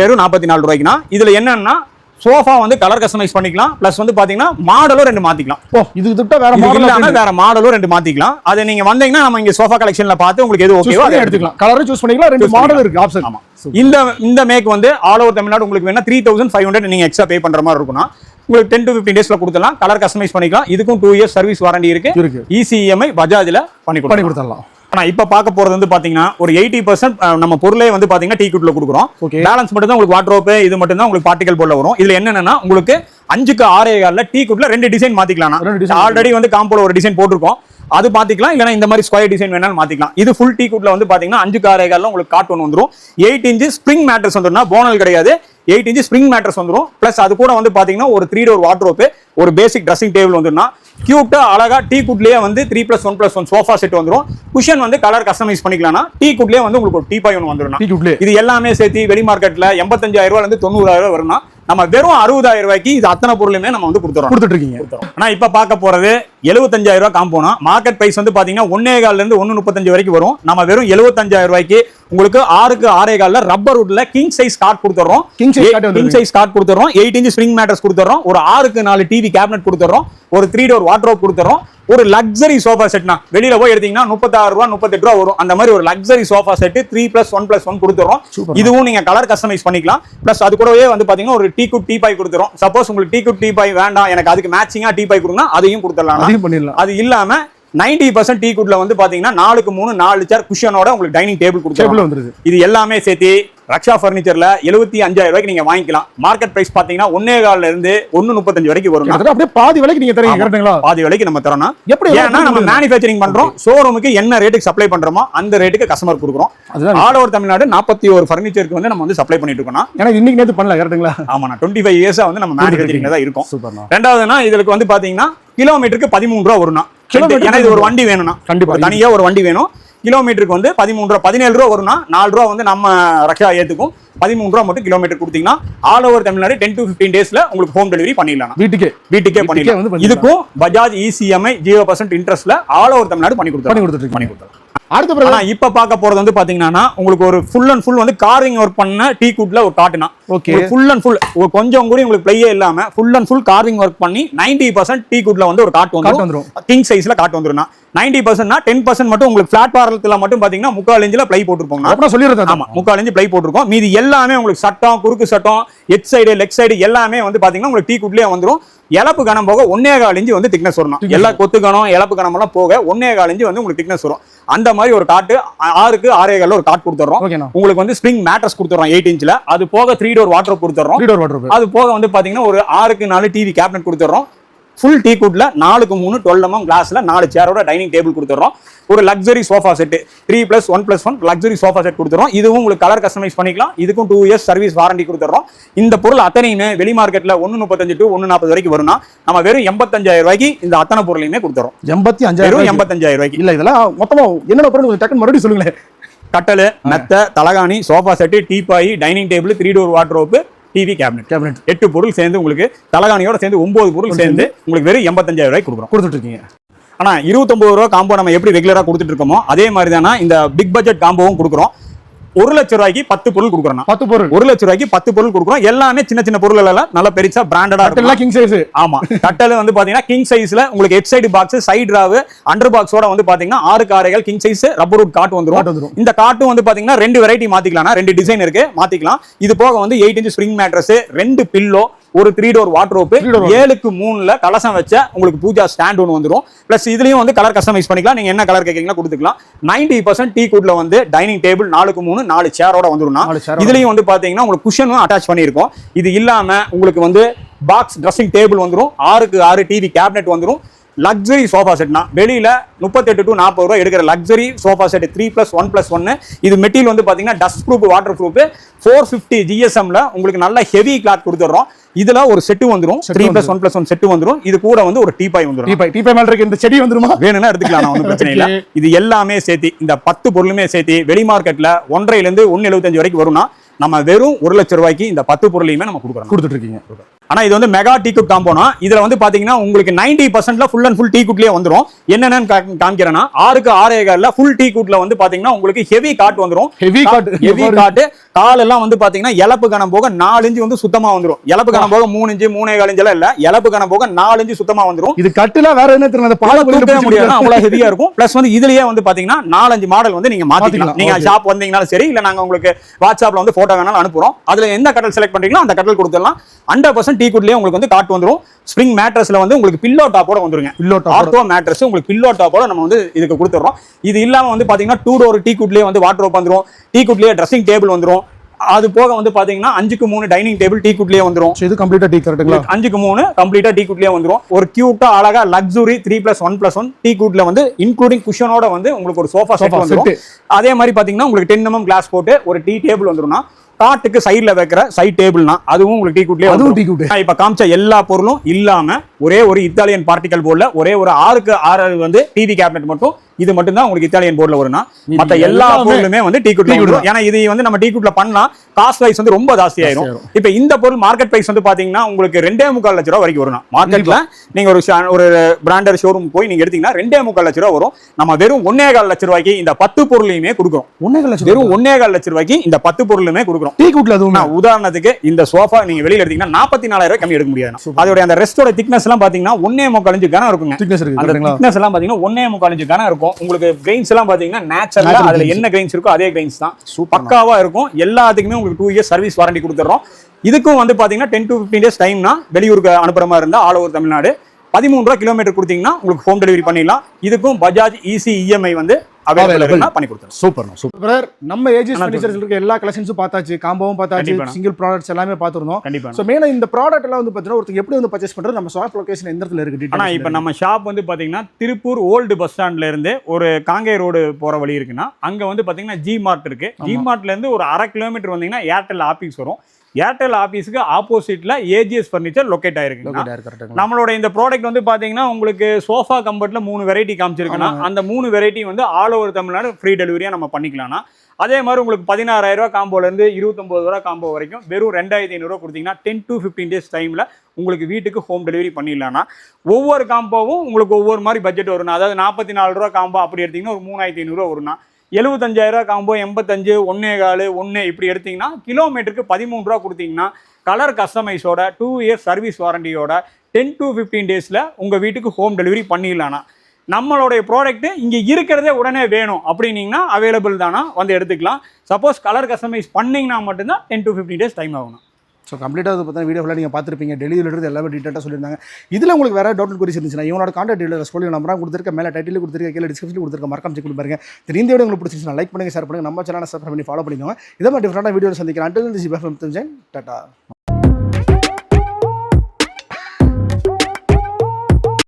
Speaker 2: வெறும் நாற்பத்தி நாலு ரூபாய்க்குனா இதுல என்னன்னா சோஃபா வந்து கலர் கஸ்டமைஸ் பண்ணிக்கலாம். பிளஸ் வந்து பாத்தீங்கன்னா மாடலும் ரெண்டு மாத்திக்கலாம்.
Speaker 3: ஓ இது திட்ட வேற மாடல்
Speaker 2: இல்லாம வேற மாடலும் ரெண்டு மாத்திக்கலாம். அது நீங்க வந்தீங்கன்னா நம்ம இங்க சோஃபா கலெக்ஷன்ல பார்த்து உங்களுக்கு எது ஓகேவோ அதை எடுத்துக்கலாம்.
Speaker 3: கலரும் சூஸ் பண்ணிக்கலாம். ரெண்டு மாடல் இருக்கு ஆப்ஷன்
Speaker 2: ஆமா. இந்த இந்த மேக் வந்து ஆல் ஓவர் தமிழ்நாடு உங்களுக்கு வேணா த்ரீ தௌசண்ட் ஃபைவ் ஹண்ட்ரட் நீங்க எக்ஸ்ட்ரா பே பண்ற மாதிரி இருக்கும்னா உங்களுக்கு டென் டு ஃபிஃப்டின் டேஸ்ல கொடுத்துலாம் கலர் கஸ்டமைஸ் பண்ணிக்கலாம். இதுக்கும் டூ இயர்ஸ் சர்வீஸ் வாரண்டி இருக்கு. இசிஎம்ஐ பஜாஜ்ல பண்ணி
Speaker 3: பண்ணி கொடுத்துடலாம்.
Speaker 2: ஆனா இப்ப பார்க்க போறது வந்து பாத்தீங்கன்னா ஒரு எயிட்டி பர்சன்ட் நம்ம பொருளே வந்து பாத்தீங்கன்னா டீ குட்ல கொடுக்குறோம். பேலன்ஸ் மட்டும் தான் உங்களுக்கு வாட்ரோப் இது மட்டும் தான் உங்களுக்கு பார்ட்டிகல் போர்ட்ல வரும். இதுல என்னன்னா உங்களுக்கு அஞ்சுக்கு ஆறே கால்ல டீ குட்ல ரெண்டு டிசைன்
Speaker 3: design.
Speaker 2: ஆல்ரெடி வந்து காம்போல ஒரு டிசைன் போட்டிருக்கோம். அது மாத்திக்கலாம் இல்லைன்னா இந்த மாதிரி ஸ்கொயர் டிசைன் வேணாலும் மாத்திக்கலாம். இது ஃபுல் டீ குட்ல வந்து பாத்தீங்கன்னா அஞ்சுக்கு ஆறே கால்ல உங்களுக்கு கார்ட்டூன் வந்துரும். எயிட் இன்ச்சு ஸ்ப்ரிங் மேட்ரஸ் வந்துரும்னா போனல் கிடையாது. எயிட் இன்ச்சு ஸ்ப்ரிங் மேட்ரஸ் வந்துரும். பிளஸ் அது கூட வந்து பாத்தீங்கன்னா ஒரு த்ரீ டோர் வாட்ரோப் ஒரு பேசிக் ட்ரெஸ்ஸிங் டேபிள் வந்துருன்னா கியூட்டா அழகா டீ குட்லயே வந்து three plus one plus one sofa set வந்துரும். குஷன் வந்து கலர் கஸ்டமைஸ் பண்ணிக்கலாம்னா டீ குட்லயே வந்து உங்களுக்கு ஒரு டீ பாய் ஒன்று
Speaker 3: குட்லே
Speaker 2: இது எல்லாமே சேர்த்து வெளி மார்க்கெட்ல எண்பத்தஞ்சாயிரம் ரூபாயில இருந்து தொண்ணூறாயிரம் ரூபாய் வரும்னா நம்ம வெறும் அறுபதாயிரம் ரூபாய்க்கு இது அத்தனை பொருளுமே நம்ம வந்து கொடுத்துறோம்.
Speaker 3: கொடுத்துட்டு இருக்கீங்க
Speaker 2: ஆனா இப்ப பார்க்க போறது எழுபத்தஞ்சாயிரம் ரூபாய் காம்போனா மார்க்கெட் பிரைஸ் வந்து பாத்தீங்கன்னா ஒன்னே கால்ல இருந்து ஒன்னு முப்பத்தஞ்சு வரைக்கும் வரும். நம்ம வெறும் எழுபத்தஞ்சாயிரம் ரூபாய்க்கு உங்களுக்கு ஆறுக்கு ஆறே கால்ல ரப்பர் வுட்ல கிங் சைஸ் கார்ட் கொடுத்துறோம். கிங் சைஸ் கார்ட் கொடுத்துறோம். எயிட் இன்ச் ஸ்ப்ரிங் மேட்டர்ஸ் கொடுத்துறோம். ஒரு ஆறுக்கு நாலு டிவி கேபினட் கொடுத்துறோம். ஒரு த்ரீ டோர் வாட்ரோப் கொடுத்துறோம். ஒரு லக்ஸரி சோஃபா செட்னா வெளியில போய் எடுத்தீங்கன்னா முப்பத்தாறு ரூபா முப்பத்தெட்டு ரூபா வரும். அந்த மாதிரி ஒரு luxury sofa set three plus one plus one கொடுத்துறோம். இதுவும் நீங்க கலர் கஸ்டமைஸ் பண்ணிக்கலாம். பிளஸ் அது கூடவே வந்து பாத்தீங்கன்னா ஒரு டீ குட் டீ பாய் கொடுத்துரும் சப்போஸ் உங்களுக்கு டீ குட் டீ பாய் வேண்டாம் எனக்கு அதுக்கு மேட்சிங்கா டீ பாய் கொடுங்க அதையும் கொடுத்துடலாம் அது இல்லாம 90% பர்சன்ட் டீ குட்ல வந்து பாத்தீங்கன்னா நாலுக்கு மூணு நாலு சேர் குஷனோட உங்களுக்கு டைனிங் டேபிள்
Speaker 3: வந்துருது.
Speaker 2: இது எல்லாமே சேர்த்து ரக்ஷா ஃபர்னிச்சர்ல எழுபத்தி அஞ்சாயிரம் ரூபாய்க்கு நீங்க வாங்கிக்கலாம். மார்க்கெட் பிரைஸ் பாத்தீங்கன்னா ஒன்னே கால்ல இருந்து ஒன்னு முப்பத்தஞ்சு வரைக்கும் வரும்
Speaker 3: அப்படியே பாதி விலைக்கு நீங்க தரீங்க. கரெக்ட்டுங்களா?
Speaker 2: பாதி விலைக்கு நம்ம தரோம்னா.
Speaker 3: எப்படி
Speaker 2: ஏன்னா நம்ம மேனுஃபேக்சரிங் பண்றோம். ஷோரூமுக்கு என்ன ரேட்டுக்கு சப்ளை பண்றோமோ அந்த ரேட்டுக்கு கஸ்டமர் கொடுக்குறோம். ஆல் ஓவர் தமிழ்நாடு நாற்பத்தி ஒரு ஃபர்னிச்சருக்கு வந்து நம்ம வந்து சப்ளை பண்ணிட்டு இருக்கோம்னா.
Speaker 3: எனக்கு இன்னைக்கு நேத்து பண்ணல கரெக்ட்டுங்களா?
Speaker 2: ஆமா டுவெண்ட்டி ஃபைவ் இயர்ஸா வந்து நம்ம மேனுஃபேக்சரிங்ல தான் இருக்கும். ரெண்டாவதுனா இதுக்கு வந்து பாத்தீங்கன்னா கிலோமீட்டருக்கு பதிமூணு ரூபா வரும்னா.
Speaker 3: கிலோமீட்டருக்கு
Speaker 2: ஏன்னா இது ஒரு வண்டி வேணும்னா.
Speaker 3: கண்டிப்பா.
Speaker 2: தனியா ஒரு வண்டி வேணும். கிலோமீட்டருக்கு வந்து பதிமூணு ரூபா பதினேழு ரூபா வரும்னா நாலு ரூபா வந்து நம்ம ரக்ஷா ஏத்துக்கும். பதிமூணு ரூபா மட்டும் கிலோமீட்டர் கொடுத்தீங்கன்னா all over Tamil Nadu ten to fifteen டேஸ்ல உங்களுக்கு ஹோம் டெலிவரி பண்ணிடலாம்.
Speaker 3: வீட்டுக்கே.
Speaker 2: வீட்டுக்கே பண்ணிடலாம். இதுக்கும் Bajaj easy EMI zero percent இன்ட்ரெஸ்ட்ல all over Tamil Nadu பண்ணி
Speaker 3: பண்ணி
Speaker 2: கொடுத்துருவோம்
Speaker 3: கொடுத்துட்டு
Speaker 2: பண்ணி கொடுத்துருவோம்
Speaker 3: அடுத்த பிரதர்
Speaker 2: இப்ப பார்க்க போறது வந்து பாத்தீங்கன்னா உங்களுக்கு ஒரு ஃபுல் அண்ட் ஃபுல் வந்து கார்விங் ஒர்க் பண்ண டீ குட்ல ஒரு காட்டுனா
Speaker 3: ஓகே
Speaker 2: ஃபுல் அண்ட் ஃபுல் கொஞ்சம் கூட உங்களுக்கு பிளேயே இல்லாம full and full carving work பண்ணி 90% பர்சன்ட் டீ குட்ல வந்து ஒரு காட்டு வந்துரும். கிங் சைஸ்ல காட்டு வந்துரும்னா. நைன்டி பர்சன்ட்னா டென் பர்சன்ட் மட்டும் உங்களுக்கு பிளாட் பாரத்துல மட்டும் பாத்தீங்கன்னா முக்கால் இன்ச்ல பிளை போட்டுருப்போம்.
Speaker 3: அப்படின்னா சொல்லிடுறது
Speaker 2: ஆமா முக்கால் இன்ச்சு பிளை போட்டிருக்கோம். மீதி எல்லாமே உங்களுக்கு சட்டம் குறுக்கு சட்டம் எச் சைடு லெக் சைடு எல்லாமே வந்து பாத்தீங்கன்னா உங்களுக்கு டீ குட்லயே வந்துரும். இழப்பு கணம் போக ஒன்னே கால் இன்ச்சு வந்து திக்னஸ்
Speaker 3: Thickness
Speaker 2: எல்லா கொத்து கணம் இழப்பு கணம் எல்லாம் போக ஒன்னே கால் இன்ச்சு வந்து உங்களுக்கு திக்னஸ் வரும். அந்த மாதிரி ஒரு காட்டு ஆறுக்கு ஆறே ஒரு காட் கொடுத்துறோம் உங்களுக்கு வந்து ஸ்ப்ரிங் மேட்ரஸ் கொடுத்துறோம் எயிட் இன்ச்ல அது போக த்ரீ டோர் வாட்டர் கொடுத்துறோம் அது போக வந்து பாத்தீங்கன்னா ஒரு ஆறுக்கு நாலு டிவி கேபினட் கொடுத்துறோம் ஃபுல் டீ குட்ல நாலுக்கு மூணு டுவெல் எம்எம் கிளாஸ்ல நாலு சேரோட டைனிங் டேபிள் கொடுத்துறோம் ஒரு luxury sofa set three plus one plus one luxury sofa set கொடுத்துறோம் இதுவும் உங்களுக்கு கலர் கஸ்டமைஸ் பண்ணிக்கலாம். இதுக்கும் டூ இயர்ஸ் சர்வீஸ் வாரண்டி கொடுத்துறோம் இந்த பொருள் அத்தனையுமே வெளி மார்க்கெட்ல ஒன்னு முப்பத்தஞ்சு டு ஒன்னு நாற்பது வரைக்கும் வரும்னா நம்ம வெறும் எண்பத்தஞ்சாயிரம் ரூபாய்க்கு இந்த அத்தனை பொருளையுமே கொடுத்துறோம்
Speaker 3: எண்பத்தி அஞ்சாயிரம்
Speaker 2: எண்பத்தஞ்சாயிரம் ரூபாய்க்கு.
Speaker 3: இல்ல இதெல்லாம் மொத்தமா என்னென்ன பொருள் டக்குன்னு மறுபடியும் சொல்லுங்களேன்?
Speaker 2: கட்டலு மெத்த தலகாணி sofa set teapoy dining table three door wardrobe TV cabinet
Speaker 3: cabinet
Speaker 2: எட்டு பொருள் சேர்ந்து உங்களுக்கு தலகாணியோட சேர்ந்து ஒன்பது பொருள் சேர்ந்து உங்களுக்கு வெறும் எண்பத்தஞ்சாயிரம் ரூபாய் கொடுக்குறோம்.
Speaker 3: கொடுத்துட்டு இருக்கீங்க
Speaker 2: ஆனா இருபத்தொன்பது ரூபா காம்போ நம்ம எப்படி ரெகுலரா கொடுத்துட்டு இருக்கோமோ அதே மாதிரி தானே இந்த பிக் பட்ஜெட் காம்போவும் கொடுக்குறோம். ஒரு லட்ச ரூபாய்க்கு பத்து பொருள் கொடுக்குறோம்
Speaker 3: பத்து பொருள்.
Speaker 2: ஒரு லட்ச ரூபாய்க்கு பத்து பொருள் கொடுக்குறோம். எல்லாமே சின்ன சின்ன பொருள் எல்லாம் நல்ல பெருசா பிராண்டடா இருக்கும்.
Speaker 3: கிங் சைஸ்
Speaker 2: ஆமா. கட்டல் வந்து பாத்தீங்கன்னா கிங் சைஸ்ல உங்களுக்கு ஹெட் சைடு பாக்ஸ் சைடு ராவு அண்டர் பாக்ஸோட வந்து பாத்தீங்கன்னா ஆறு காரைகள் கிங் சைஸ் ரப்பர் வந்துரும்.
Speaker 3: காட்டு வந்துரும்.
Speaker 2: இந்த காட்டும் வந்து பாத்தீங்கன்னா ரெண்டு வெரைட்டி மாத்திக்கலாம் ரெண்டு டிசைன் இருக்கு. மாத்திக்கலாம். இது போக வந்து எயிட் இன்ச் ஸ்ப்ரிங் மேட்ரஸ் ரெண்டு பில்லோ ஒரு three door wardrobe
Speaker 3: Three door wardrobe.
Speaker 2: ஏழுக்கு மூணுல கலசம் வச்ச உங்களுக்கு பூஜா ஸ்டாண்ட் ஒன்று வந்துரும். பிளஸ் இதுலயும் வந்து கலர் கஸ்டமைஸ் பண்ணிக்கலாம். நீங்க என்ன கலர் கேட்கறீங்களா கொடுத்துக்கலாம். நைன்டி பர்சன்ட் டீ குட்ல வந்து டைனிங் டேபிள் நாலுக்கு மூணு நாலு சேரோட
Speaker 3: chair
Speaker 2: இதுலயும் வந்து பாத்தீங்கன்னா உங்களுக்கு குஷனும் அட்டாச் பண்ணியிருக்கோம். இது இல்லாம உங்களுக்கு வந்து பாக்ஸ் ட்ரெஸ்ஸிங் டேபிள் வந்துரும். ஆறுக்கு ஆறு டிவி கேபினெட் வந்துரும். லக்ஸரி சோஃபா செட்னா வெளியில முப்பத்தெட்டு டு நாற்பது ரூபா எடுக்கிற luxury sofa set three plus one plus ஒன்னு இது மெட்டீரியல் வந்து பாத்தீங்கன்னா dust proof water proof four fifty ஜிஎஸ்எம்ல உங்களுக்கு நல்ல ஹெவி கிளாத் கொடுத்துட்றோம். இதுல ஒரு செட்டு வந்துரும்.
Speaker 3: Set
Speaker 2: three plus. One plus one set வந்துரும். இது கூட வந்து ஒரு டீபாய் வந்துரும்.
Speaker 3: டீபாய் டீபாய் மேல இருக்க இந்த செடி வந்துருமா?
Speaker 2: வேணும்னா எடுத்துக்கலாம் நான் ஒன்றும் பிரச்சனை இல்லை. இது எல்லாமே சேர்த்து இந்த பத்து பொருளுமே சேர்த்து வெளி மார்க்கெட்ல ஒன்றரைல இருந்து ஒன்னு எழுபத்தஞ்சு வரைக்கும் வரும்னா நம்ம வெறும் ஒரு லட்சம் ரூபாய்க்கு இந்த பத்து பொருளையுமே நம்ம கொடுக்குறோம்
Speaker 3: கொடுத்துட்டு இருக்கீங்க.
Speaker 2: ஆனா இது வந்து மெகா டீ குட் காம்போனா இதுல வந்து பாத்தீங்கன்னா உங்களுக்கு நைன்டி பர்சன்ட்ல ஃபுல் அண்ட் ஃபுல் டீ குட்லயே வந்துரும். என்னென்னு காமிக்கிறேன்னா ஆறுக்கு ஆறே கால்ல ஃபுல் டீ குட்ல வந்து பாத்தீங்கன்னா உங்களுக்கு ஹெவி காட் வந்துரும்.
Speaker 3: ஹெவி காட்
Speaker 2: ஹெவி காட்டு கால் எல்லாம் வந்து பாத்தீங்கன்னா இழப்பு கணம் போக நாலு இன்ச்சு வந்து சுத்தமா வந்துரும். இழப்பு கணம் போக மூணு இன்ச்சு மூணே கால் இன்ச்சு எல்லாம் இல்ல. இழப்பு கணம் போக நாலு இன்ச்சு சுத்தமா வந்துரும்.
Speaker 3: இது கட்டுல வேற என்ன அந்த பால
Speaker 2: முடியாது. அவ்வளவு ஹெவியா இருக்கும். பிளஸ் வந்து இதுலயே வந்து பாத்தீங்கன்னா நாலஞ்சு மாடல் வந்து நீங்க மாத்திக்கலாம்.
Speaker 3: மாத்திக்கலாம்.
Speaker 2: நீங்க
Speaker 3: Okay.
Speaker 2: ஷாப் வந்தீங்கனாலும் சரி இல்ல நாங்க உங்களுக்கு வாட்ஸ்அப்ல வந்து போட்டோ வேணாலும் அனுப்புறோம். அதுல எந்த கட்டல் செலக்ட் பண்றீங்களோ அந்த கட்டல் கொடுத்துடலாம். ஹண்ட்ரட் பர்சன்ட் டீ குட்லயே உங்களுக்கு வந்து காட்டு வந்துரும். ஸ்ப்ரிங் மேட்ரஸ்ல வந்து உங்களுக்கு பில்லோ டாப்போட வந்துருங்க.
Speaker 3: பில்லோ டாப்
Speaker 2: ஆர்த்தோ மேட்ரஸ் உங்களுக்கு பில்லோ டாப்போட நம்ம வந்து இதுக்கு கொடுத்துறோம். இது இல்லாம வந்து பாத்தீங்கன்னா டூ டோர் டீ குட்லயே வந்து வாட்டர் வந்துரும். டீ குட்லயே ட்ரெஸ்ஸிங் டேபிள் வந்துரும். அது போக வந்து பாத்தீங்கன்னா அஞ்சுக்கு மூணு டைனிங் டேபிள் டீ குட்லயே வந்துரும்.
Speaker 3: இது கம்ப்ளீட்டா டீ கரெக்ட்டுங்களா
Speaker 2: அஞ்சுக்கு மூணு கம்ப்ளீட்டா டீ குட்லயே வந்துரும். ஒரு கியூட்டா அழகா luxury three plus one plus one teak குட்ல வந்து இன்க்ளூடிங் குஷனோட வந்து உங்களுக்கு ஒரு சோஃபா செட் வந்துரும்.
Speaker 3: set.
Speaker 2: அதே மாதிரி பாத்தீங்கன்னா உங்களுக்கு டென் எம்எம் கிளாஸ் போட்டு ஒரு டீ டேபிள் வந்துரும்னா காட்டுக்கு சைடுல வைக்கிற சைட் டேபிள்னா அதுவும் உங்களுக்கு டீ குட்லயே
Speaker 3: அதுவும். டீ குட்
Speaker 2: நான் இப்ப காமிச்ச எல்லா பொருளும் இல்லாம ஒரே ஒரு இத்தாலியன் பார்ட்டிகல் போர்டுல ஒரே ஒரு ஆறுக்கு ஆறு வந்து டிவி கேபினெட் மட்டும். இது மட்டும் தான் உங்களுக்கு இத்தாலியன் போர்டுல வரும்னா. மத்த எல்லா பொருளுமே வந்து டீ குட்ல ஏன்னா இது வந்து நம்ம டீ குட்ல பண்ணலாம் காஸ்ட் வைஸ் வந்து ரொம்ப ஜாஸ்தி ஆயிரும். இப்ப இந்த பொருள் மார்க்கெட் பிரைஸ் வந்து பாத்தீங்கன்னா உங்களுக்கு ரெண்டே முக்கால் லட்ச ரூபா வரைக்கும் வரும் மார்க்கெட்ல நீங்க ஒரு ஒரு பிராண்டட் ஷோரூம் போய் நீங்க எடுத்தீங்கன்னா ரெண்டே முக்கால் லட்ச ரூபா வரும். நம்ம வெறும் ஒன்னே கால் லட்ச ரூபாய்க்கு இந்த பத்து பொருளையுமே கொடுக்குறோம்.
Speaker 3: ஒன்னே லட்சம்
Speaker 2: வெறும் ஒன்னே கால் லட்ச ரூபாய்க்கு இந்த பத்து பொருளுமே கொடுக்குறோம்.
Speaker 3: டீ குட்ல
Speaker 2: உதாரணத்துக்கு இந்த சோஃபா நீங்க வெளியில எடுத்தீங்கன்னா நாற்பத்தி நாலாயிரம் ரூபாய் கம்மி எடுக்க முடியாது. அதோட அந்த ரெஸ்டோட திக்னஸ் எல்லாம் பாத்தீங்கன்னா ஒன்னே முக்கால் இன்ச்சு கனம் இருக்குங்க.
Speaker 3: திக்னஸ் இருக்கு
Speaker 2: அந்த திக்னஸ் எல்லாம் பாத்தீங்கன்னா ஒன்னே முக்கால் இன்ச்சு கனம் இருக்கும். உங்களுக்கு கிரெயின்ஸ் எல்லாம் பாத்தீங்கன்னா நேச்சுரலா அதுல. என்ன கிரெயின்ஸ் இருக்கோ அதே கிரெயின்ஸ் தான். பக்காவா இருக்கும். எல்லாத்துக்குமே உங்களுக்கு டூ இயர்ஸ் சர்வீஸ் வாரண்டி கொடுத்துறோம். இதுக்கும் வந்து பாத்தீங்கன்னா டென் டு ஃபிஃப்டீன் டேஸ் டைம்னா வெளியூருக்கு அனுப்புற மாதிரி இருந்தா ஆல் ஓவர் தமிழ்நாடு. பதிமூணு ரூபா கிலோமீட்டர் கொடுத்தீங்கன்னா உங்களுக்கு ஹோம் டெலிவரி பண்ணிடலாம். இதுக்கும் பஜாஜ் ஈஸி இஎம்ஐ வந்து அவைலபிள் பண்ணி கொடுத்துருவோம்
Speaker 3: சூப்பர் சூப்பர் பிரதர் நம்ம ஏஜஸ் ஃபர்னிச்சர்ஸ் இருக்க எல்லா கலெக்ஷன்ஸும் பார்த்தாச்சு காம்போவும் பார்த்தாச்சு. சிங்கிள் ப்ராடக்ட்ஸ் எல்லாமே பார்த்துருந்தோம்.
Speaker 2: கண்டிப்பா
Speaker 3: ஸோ மெயினாக இந்த ப்ராடக்ட் எல்லாம் வந்து பார்த்தீங்கன்னா ஒருத்தர் எப்படி வந்து பர்ச்சேஸ் பண்றது நம்ம ஷாப் லொகேஷன் எந்த இடத்துல இருக்கு
Speaker 2: ஆனா இப்ப நம்ம ஷாப் வந்து பாத்தீங்கன்னா திருப்பூர் ஓல்டு பஸ் ஸ்டாண்ட்ல இருந்து ஒரு காங்கை ரோடு போற வழி இருக்குன்னா அங்க வந்து பாத்தீங்கன்னா ஜி மார்ட் இருக்கு ஜி மார்ட்ல இருந்து ஒரு அரை கிலோமீட்டர் வந்தீங்கன்னா ஏர்டெல் ஆபீஸ் வரும். ஏர்டெல் ஆபீஸ்க்கு ஆப்போசிட்ல ஏஜிஎஸ் ஃபர்னிச்சர் லொக்கேட் ஆயிருக்கு நம்மளோட இந்த ப்ராடக்ட் வந்து பாத்தீங்கன்னா உங்களுக்கு சோஃபா கம்பர்ட்ல மூணு வெரைட்டி காமிச்சிருக்குன்னா அந்த மூணு வெரைட்டி வந்து ஆல் ஓவர் தமிழ்நாடு ஃப்ரீ டெலிவரியா நம்ம பண்ணிக்கலாம்னா அதே மாதிரி உங்களுக்கு பதினாறாயிரம் ரூபாய் காம்போல இருந்து இருபத்தொன்பது ரூபா காம்போ வரைக்கும் வெறும் ரெண்டாயிரத்தி ஐநூறுரூவா கொடுத்தீங்கன்னா டென் டு ஃபிஃப்டீன் டேஸ் டைம்ல உங்களுக்கு வீட்டுக்கு ஹோம் டெலிவரி பண்ணிடலாம்னா ஒவ்வொரு காம்போவும் உங்களுக்கு ஒவ்வொரு மாதிரி பட்ஜெட் வரும்னா அதாவது நாற்பத்தி நாலு ரூபா காம்போ அப்படி எடுத்தீங்கன்னா ஒரு மூணாயிரத்தி ஐநூறுரூவா வரும்னா எழுபத்தஞ்சாயிரம் காம்போ எண்பத்தஞ்சு ஒன்றே காலு ஒன்று இப்படி எடுத்தீங்கன்னா கிலோமீட்டருக்கு பதிமூணு ரூபா கொடுத்தீங்கன்னா கலர் கஸ்டமைஸோட டூ இயர்ஸ் சர்வீஸ் வாரண்டியோட டென் டு ஃபிஃப்டீன் டேஸில் உங்கள் வீட்டுக்கு ஹோம் டெலிவரி பண்ணிடலாண்ணா நம்மளுடைய ப்ராடக்ட்டு இங்கே இருக்கிறதே உடனே வேணும். அப்படின்னீங்கன்னா அவைலபிள் தானா? வந்து எடுத்துக்கலாம். சப்போஸ் கலர் கஸ்டமைஸ் பண்ணிங்கன்னா மட்டும்தான் ten to fifteen days time ஆகணும்
Speaker 3: ஸோ கம்ப்ளீட்டாக வந்து பார்த்தீங்கன்னா வீடியோ ஃபுல்லாக நீங்கள் பார்த்துருப்பீங்க. டெலிவரிலிருந்து எல்லாமே டீட்டெயிலாக சொல்லியிருந்தாங்க. இதில் உங்களுக்கு வேறு டவுட் குறிச்சு இருந்துச்சுன்னா இவனோட காண்டாக்ட் டீலர் சொல்லி நம்பராக கொடுத்துருக்க மேலே டைட்டில் கொடுத்துருக்க கீழே டிஸ்கிரிப்ஷன் கொடுத்துருக்க மறக்காம செக் பண்ணி பாருங்க. தெரிந்த வீடியோ உங்களுக்கு பிடிச்சிருச்சுன்னா லைக் பண்ணுங்கள் ஷேர் பண்ணுங்கள் நம்ம சேனலை சப்ஸ்கிரைப் பண்ணி ஃபாலோ பண்ணிக்கோங்க. இதை மாதிரி டிஃப்ரெண்டான வீடியோ சந்திக்கிறேன். அண்டில் தி டாட்டா